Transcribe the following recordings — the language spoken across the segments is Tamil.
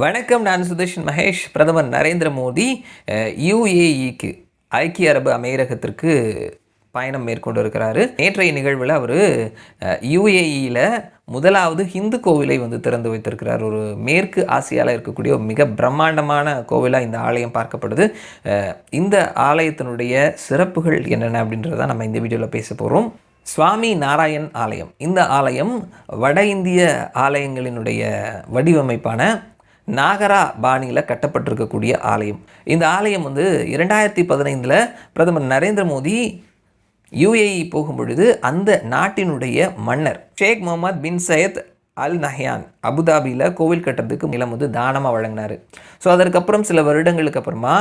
வணக்கம் நான் சுதர்ஷன் மகேஷ். பிரதமர் நரேந்திர மோடி யுஏஇக்கு ஐக்கிய அரபு அமீரகத்திற்கு பயணம் மேற்கொண்டு இருக்கிறாரு நேற்றைய நிகழ்வில் அவர் யுஏஇயில் முதலாவது ஹிந்து கோவிலை வந்து திறந்து வைத்திருக்கிறார். ஒரு மேற்கு ஆசியாவில் இருக்கக்கூடிய ஒரு மிக பிரம்மாண்டமான கோவிலாக இந்த ஆலயம் பார்க்கப்படுது. இந்த ஆலயத்தினுடைய சிறப்புகள் என்னென்ன அப்படின்றத நம்ம இந்த வீடியோவில் பேச போகிறோம் சுவாமி நாராயண் ஆலயம். இந்த ஆலயம் வட இந்திய ஆலயங்களினுடைய வடிவமைப்பான நாகரா பாணியில் கட்டப்பட்டிருக்கக்கூடிய ஆலயம். இந்த ஆலயம் வந்து இரண்டாயிரத்தி பதினைந்தில் பிரதமர் நரேந்திர மோடி யுஏஇ போகும் பொழுது அந்த நாட்டினுடைய மன்னர் Sheikh Mohammed bin Zayed Al Nahyan அபுதாபியில் கோவில் கட்டுறதுக்கு நிலம் வந்து தானமாக வழங்கினார். ஸோ அதற்கப்புறம் சில வருடங்களுக்கு அப்புறமா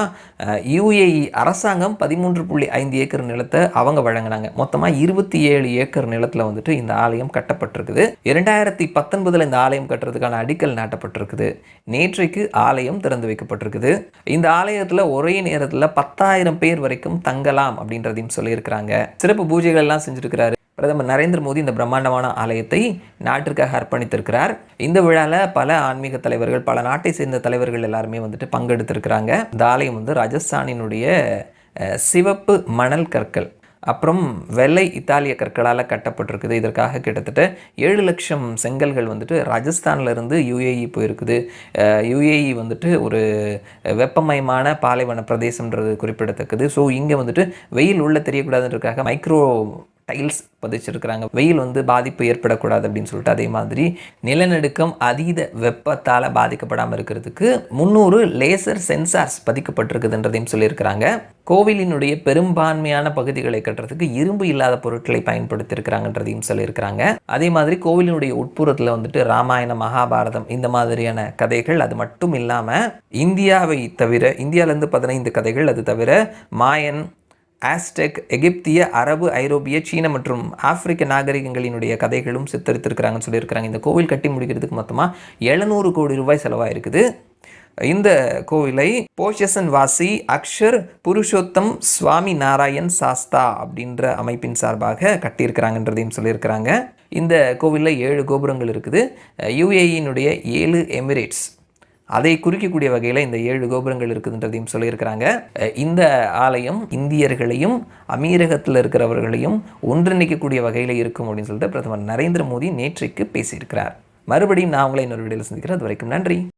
யுஏஇ அரசாங்கம் பதிமூன்று புள்ளி ஐந்து ஏக்கர் நிலத்தை அவங்க வழங்கினாங்க. மொத்தமாக இருபத்தி ஏழு ஏக்கர் நிலத்தில் வந்துட்டு இந்த ஆலயம் கட்டப்பட்டிருக்குது. இரண்டாயிரத்தி பத்தொன்பதில் இந்த ஆலயம் கட்டுறதுக்கான அடிக்கல் நாட்டப்பட்டிருக்குது. நேற்றைக்கு ஆலயம் திறந்து வைக்கப்பட்டிருக்குது. இந்த ஆலயத்தில் ஒரே நேரத்தில் பத்தாயிரம் பேர் வரைக்கும் தங்கலாம் அப்படின்றதையும் சொல்லியிருக்கிறாங்க. சிறப்பு பூஜைகள் எல்லாம் செஞ்சுருக்கிறாரு பிரதமர் நரேந்திர மோடி இந்த பிரம்மாண்டமான ஆலயத்தை நாட்டிற்காக அர்ப்பணித்திருக்கிறார். இந்த விழாவில் பல ஆன்மீக தலைவர்கள் பல நாட்டை சேர்ந்த தலைவர்கள் எல்லாருமே வந்துட்டு பங்கெடுத்திருக்கிறாங்க. இந்த ஆலயம் வந்து ராஜஸ்தானினுடைய சிவப்பு மணல் கற்கள் அப்புறம் வெள்ளை இத்தாலிய கற்களால் கட்டப்பட்டிருக்குது. இதற்காக கிட்டத்தட்ட ஏழு லட்சம் செங்கல்கள் வந்துட்டு ராஜஸ்தான்லேருந்து யுஏஇ போயிருக்குது. யுஏஇ வந்துட்டு ஒரு வெப்பமயமான பாலைவன பிரதேசம்ன்றது குறிப்பிடத்தக்கது. ஸோ இங்கே வந்துட்டு வெயில் உள்ள தெரியக்கூடாதுன்றதுக்காக மைக்ரோ டைல்ஸ் பதிச்சிருக்கிறாங்க. வெயில் வந்து பாதிப்பு ஏற்படக்கூடாது அப்படின்னு சொல்லிட்டு அதே மாதிரி நிலநடுக்கம் அதீத வெப்பத்தால் பாதிக்கப்படாமல் இருக்கிறதுக்கு முந்நூறு லேசர் சென்சார்ஸ் பதிக்கப்பட்டிருக்குதுன்றதையும் சொல்லியிருக்கிறாங்க. கோவிலினுடைய பெரும்பான்மையான பகுதிகளை கட்டுறதுக்கு இரும்பு இல்லாத பொருட்களை பயன்படுத்தியிருக்கிறாங்கன்றதையும் சொல்லியிருக்கிறாங்க. அதே மாதிரி கோவிலினுடைய உட்புறத்தில் வந்துட்டு ராமாயண மகாபாரதம் இந்த மாதிரியான கதைகள் அது மட்டும் இல்லாமல் இந்தியாவை தவிர இந்தியாவிலேருந்து பதினைந்து கதைகள் அது தவிர மாயன் ஆஸ்டெக் எகிப்திய அரபு ஐரோப்பிய சீன மற்றும் ஆப்பிரிக்க நாகரிகங்களினுடைய கதைகளும் சித்தரித்திருக்கிறாங்கன்னு சொல்லியிருக்கிறாங்க. இந்த கோவில் கட்டி முடிக்கிறதுக்கு மொத்தமாக எழுநூறு கோடி ரூபாய் செலவாயிருக்குது. இந்த கோவிலை போஷசன் வாசி அக்ஷர் புருஷோத்தம் சுவாமி நாராயண் சாஸ்தா அப்படின்ற அமைப்பின் சார்பாக கட்டியிருக்கிறாங்கன்றதையும் சொல்லியிருக்கிறாங்க. இந்த கோவிலில் ஏழு கோபுரங்கள் இருக்குது. யுஏஇனுடைய ஏழு எமிரேட்ஸ். அதை குறிக்கக்கூடிய வகையில் இந்த ஏழு கோபுரங்கள் இருக்குதுன்றதையும் சொல்லியிருக்கிறாங்க. இந்த ஆலயம் இந்தியர்களையும் அமீரகத்தில் இருக்கிறவர்களையும் ஒன்றிணைக்கக்கூடிய வகையில் இருக்கும் அப்படின்னு சொல்லிட்டு பிரதமர் நரேந்திர மோடி நேற்றைக்கு பேசியிருக்கிறார். மறுபடியும் நான் உங்களை இன்னொரு வீடியோவில் சந்திக்கிறேன். அது வரைக்கும் நன்றி.